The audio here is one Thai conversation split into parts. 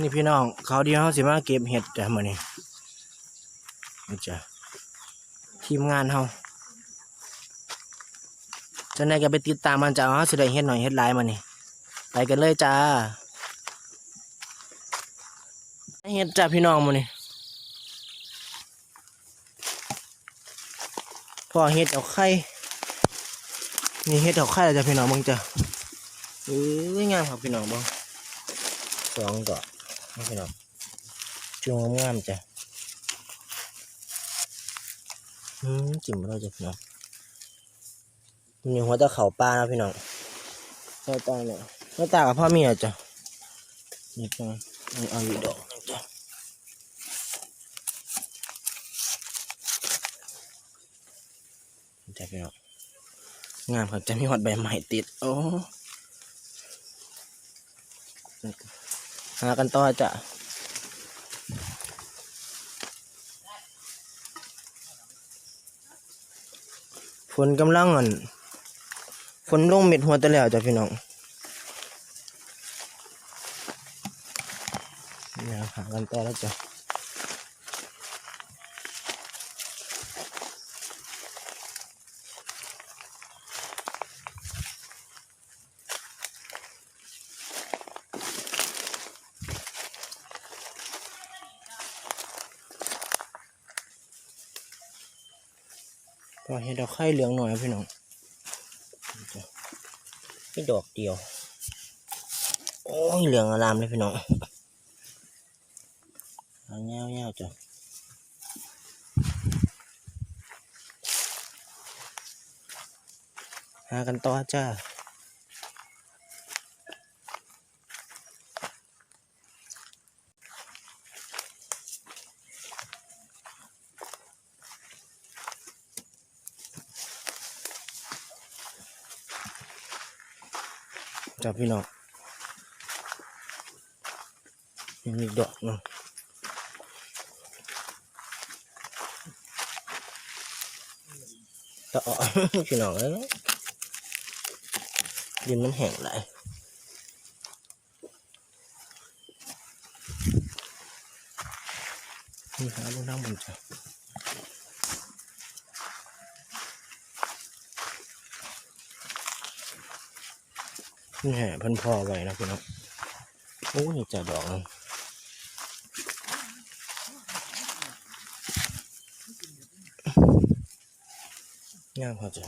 นี่พี่น้องเขาเดียวเขาสิมาเก็บเห็ดจ้ะมื้อนี้นี่จ้ะทีมงานเฮาจะไหนก็ไปติดตามมันจ้ะว่าเราสิได้เห็ดหน่อยเห็ดหลายมื้อนี้ไปกันเลยจ้าเห็ดจ้ะพี่น้องมื้อนี้พอเห็ดเอาไข่นี่เห็ดเอาไข่จ้ะพี่น้องเบิ่งจ้ะเอ้ยงามครับพี่น้องบิ่งสองดอก นี่พี่น้องจุงงามจ้ะอืมจิ้มเราจะพี่น้องมีหัวตะเขาปลานะพี่น้องใส่ตาเนี่ยใส่ตากับพ่อเมียจ้ะนี่จ้ะเอาเอาอีกดอกจ้ะจ้ะพี่น้องงามครับจะมีหอดใบใหม่ติด โอ้ หากันต่อจ้ะฝนกำลังอ่อนฝนลงเม็ดหัวตะแล้วจ้ะพี่น้องเนี่ยหากันต่อแล้วจ้ะ เห็ดดอกไข่เหลืองหน่อยพี่น้องนี่ดอกเดียว โอ้ยเหลืองอารามเลยพี่น้องเอาเงาเงาจ้ะหากันต่อจ้า จ้าพี่น้องยังมีอีกดอกหนึงต่อพี่น้องเอ้ยดินมันแห้งหลายนี่หาลงน้ำบนจ้ะ นี่แห่เพิ่นพ่อไว้นะพี่น้องโอ้นี่จะดอกนึงามพอจ้ะ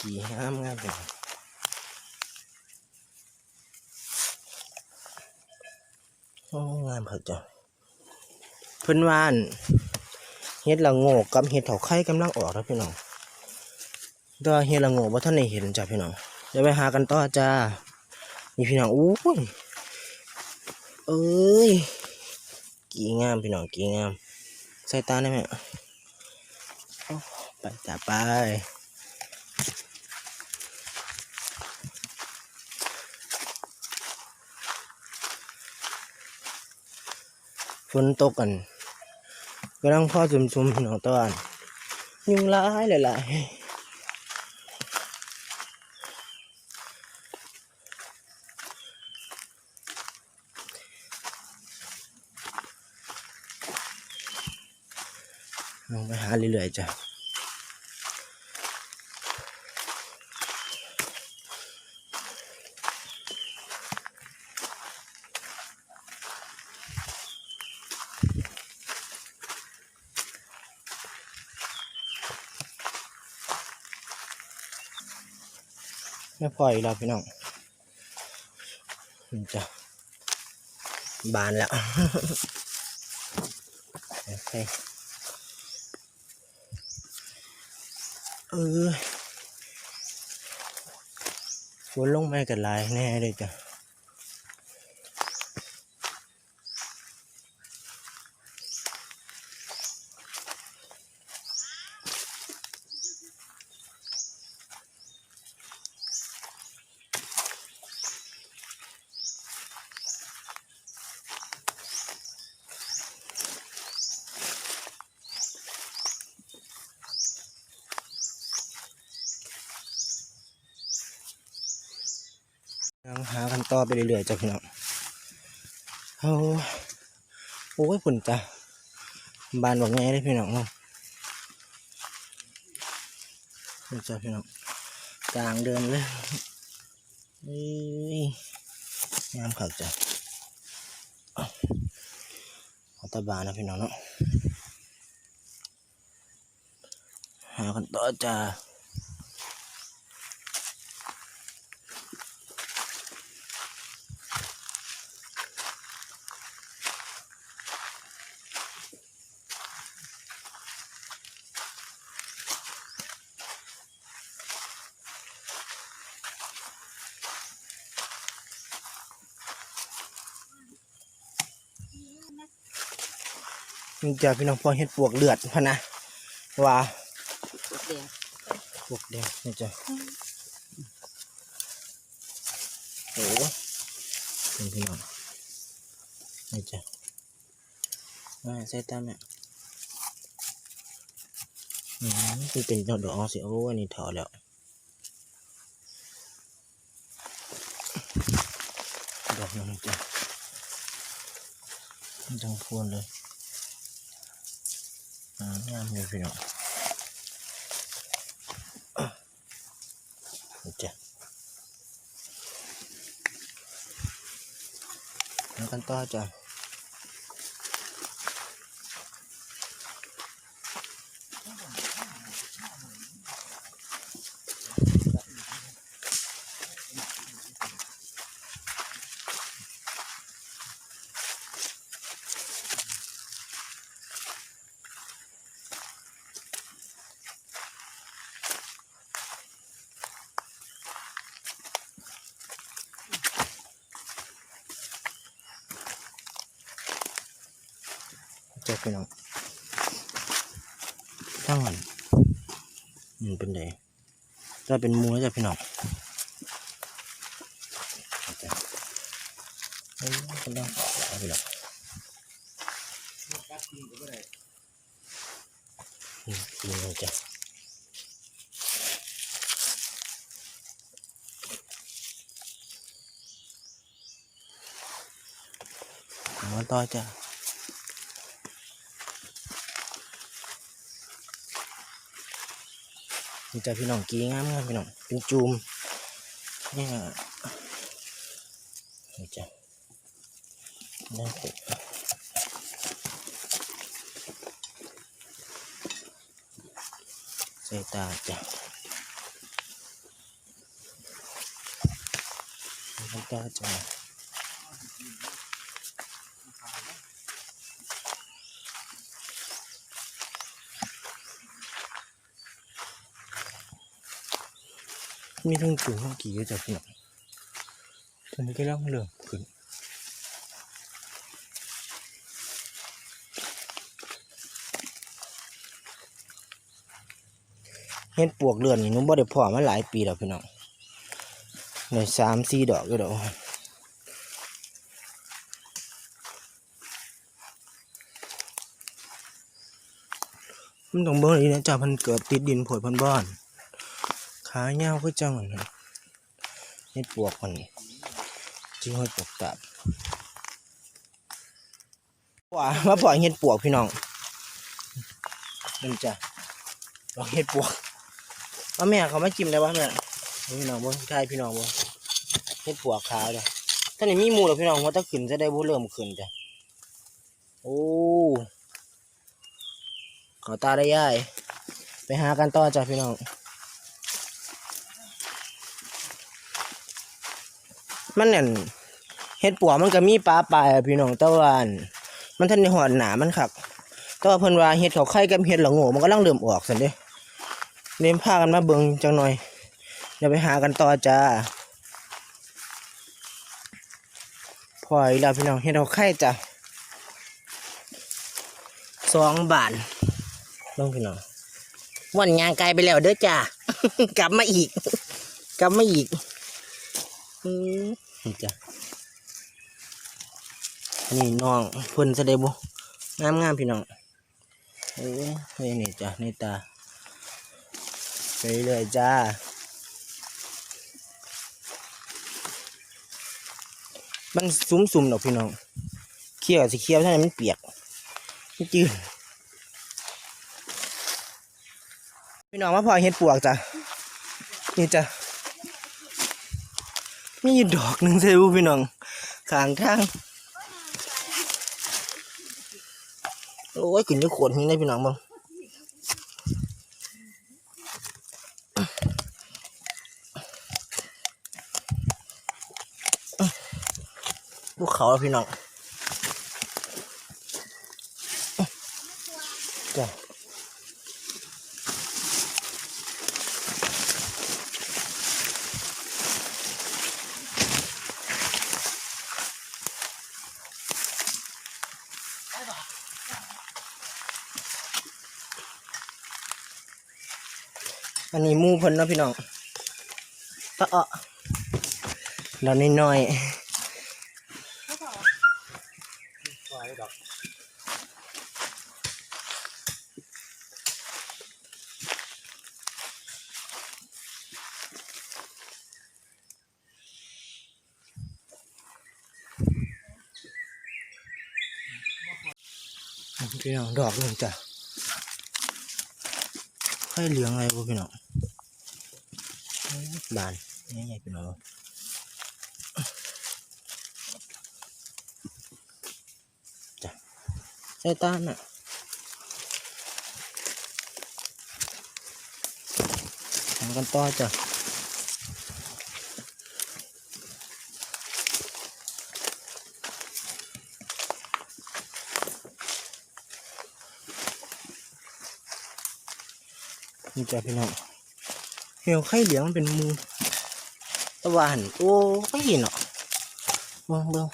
กี่งามงามเลย อ้งามพอจ้ะเพิ่นว่านเฮ็ดละโงกกับเฮ็ดเถาไข่กำลังออกแล้วพี่น้องต่ว่าเฮ็ดละโงกบ่ทันได้เห็นจ้ะพี่น้องเดี๋ยวไปหากันต่อจ้านี่พี่น้องอู้ยเอ้ยกี่งามพี่น้องกี่งามใส่ตาได้ไหมไปจ้าไป นตกกันกำลังพ่อซุ่มๆพี่น้องตะวันยุงหลายหลายลองไปหาเรื่อยๆจ้ะ ไม่พออีกแล้วพี่น้องมันจะบานแล้วโอเคเออฝนลงมากันหลายแน่เลยจ้ะ หากันต่อไปเรื่อยๆจ้ะพี่น้องเอาโอ้ยฝุ่นจ้ะบานบอกไงเลยพี่น้องเนาะนี่จ้ะพี่น้องกลางเดินเลยเอ้ยงามขักจ้ะเอาตาบานนะพี่น้องเนาะหากันต่อจ้ะ นี่จะพี่น้องพอเห็ดปวกเลือดพะนะว่าเดี๋ยวปวกแดงนี่จ้ะโอ้นี่พี่น้องนี่จ้ะมาใส่ตามแม่อืมมันเป็นดอกดอกสิโอ้อันนี้ถอดแล้วดอกนึงจ้ะจังพวนเลย งามเลยพี่น้องนี่จ้ะแล้วกันต่อจ้ะ จ้ะพี่น้องทั้งมันมันเป็นไงถ้าเป็นมูแล้วจ้ะพี่น้องเอ้ยกำลังออกแล้วพี่น้องอืมกินเลยจ้ะมาต่อจ้ะ นี่จ้ะพี่น้องกีงามงามพี่น้องเป็นจูมเนี่ยนี่จ้ะน่าเก็บใส่ตาจ้ะใส่ตาจ้ะ มีทั้งจูมทั้งกีด้วยจ้ะพี่น้อตอนนี้ก็เริ่มเริ่มขึ้นเฮ็ดปวกเลือนนี่นุ่มบ่ได้พอมาหลายปีแล้วพี่น้องได้สามสี่ดอกก็ดอกมันต้องเบิ่งอีกนะจ้ะมันเกิดติดดินผดพันบ้าน ขาเงาก็จังนั่นน่ะเฮ็ดปวกมันจริงเฮ็ดปวกตับว่ามาปล่อยเฮ็ดปวกพี่น้องนั่นจ้ะลองเฮ็ดปวกว่าแม่เขามาจิ้มได้ปะแม่พี่น้องบ่ทายพี่น้องบ่เฮ็ดปวกขาวจ้ะท่านนี่มีมูแล้วพี่น้องว่าถ้าขึ้นจะได้บ่เริ่มขึ้นจ้ะโอ้ขอตาได้ย่ายไปหากันต่อจ้ะพี่น้อง มันนั่นเห็ดปัวมันก็มีปลาปลายพี่น้องตะวันมันทันในหอดหนามันคักแต่ว่าเพิ่นว่าเห็ดเขาไข่กับเห็ดหละโง่มันก็ลังเริ่มออกสันเด้เน้นพากันมาเบิงจังหน่อยเดี๋ยวไปหากันต่อจ้าพออีกแล้วพี่น้องเห็ดเขาไข่จ้ะสองบาทลองพี่น้องวันงานไกลไปแล้วเด้อจ้ากลับมาอีก กลับมาอีก อืมนี่จ้ะนี่น้องเพิ่นแสดงบ่งามงามพี่น้องเอ้ยนี่จ้ะนี่ตาไปเรื่อยจ้ามันซุ่มๆดอกพี่น้องเคี่ยวสิเคี่ยวท่านั้นมันเปียกมันจืดพี่น้องมาพอเห็ดปวกจ้ะนี่จ้ะ มีดอกหนึ่งเซลูพี่น้องข้างทางโอ้ยขึ้นจะขวดนี้ได้พี่น้องบ้างภูเขาพี่น้อง อันนี้มูเพิ่นเนาะพี่น้องตะเอะเราน้อยพี่น้องดอกหนึ่งจ้ะ ให้เหลืองอะไรบ่พี่น้องบานนี่ไงพี่น้องจ้ะใส่ตาน่ะทำกันต่อจ้ะ นี่จ้ะพี่น้องเหี่ยวไข่เหลืองมันเป็นมูตะวันโอ้ไม่เห็นเนาะเบิ่งเบิ่ง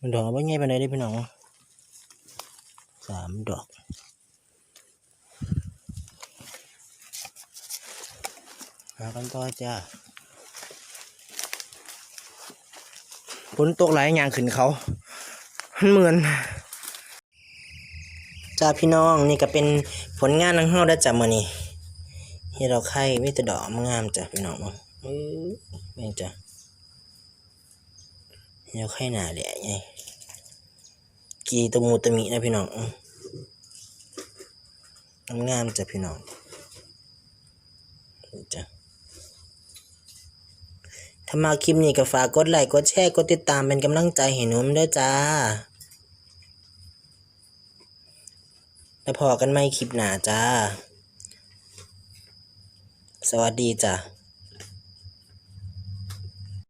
มันดอกว่าไงไปไหนได้พี่น้องสามดอกหากันต่อจ้าฝนตกหลายอย่างขึ้นเขามันเหมือน จ้าพี่น้องนี่ก็เป็นผลงานของเฮาได้จ้ะมื้อนี้เฮ็ดเราไข่มีแต่ดอกงามจ้ะพี่น้องเออแม่งจ้ะเฮ็ดเราไข่หน้าแหละไงกีตะมูตะมินะพี่น้องงามจ้ะพี่น้องจ้ะถ้ามาคลิปนี้ก็ฝากกดไลค์กดแชร์กดติดตามเป็นกำลังใจให้หนุ่มด้วยจ้า แล้วพอกันไม่คลิปหนาจ้า สวัสดีจ้ะ